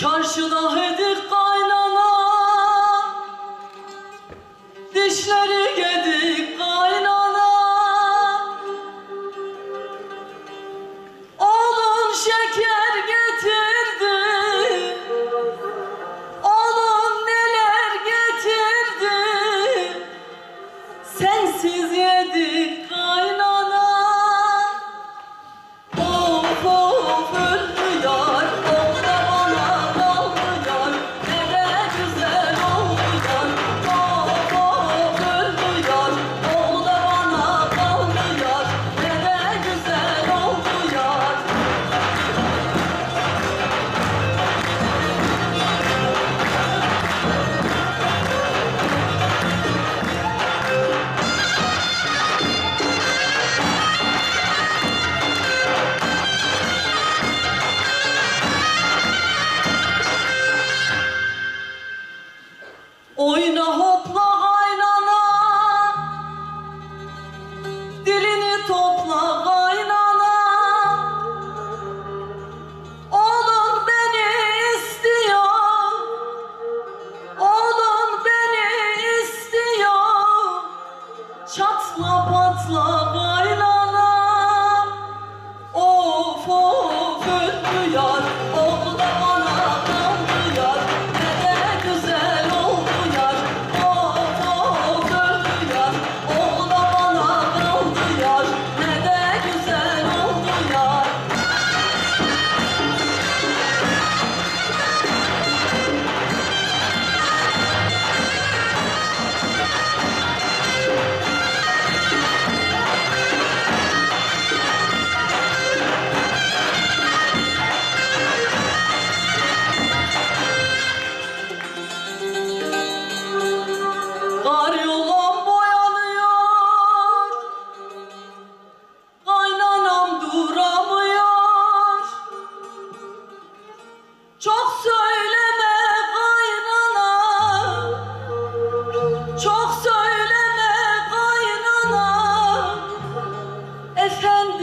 Çarşıda hedik kaynana Dişleri gel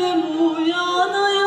Aleluia, Anaia.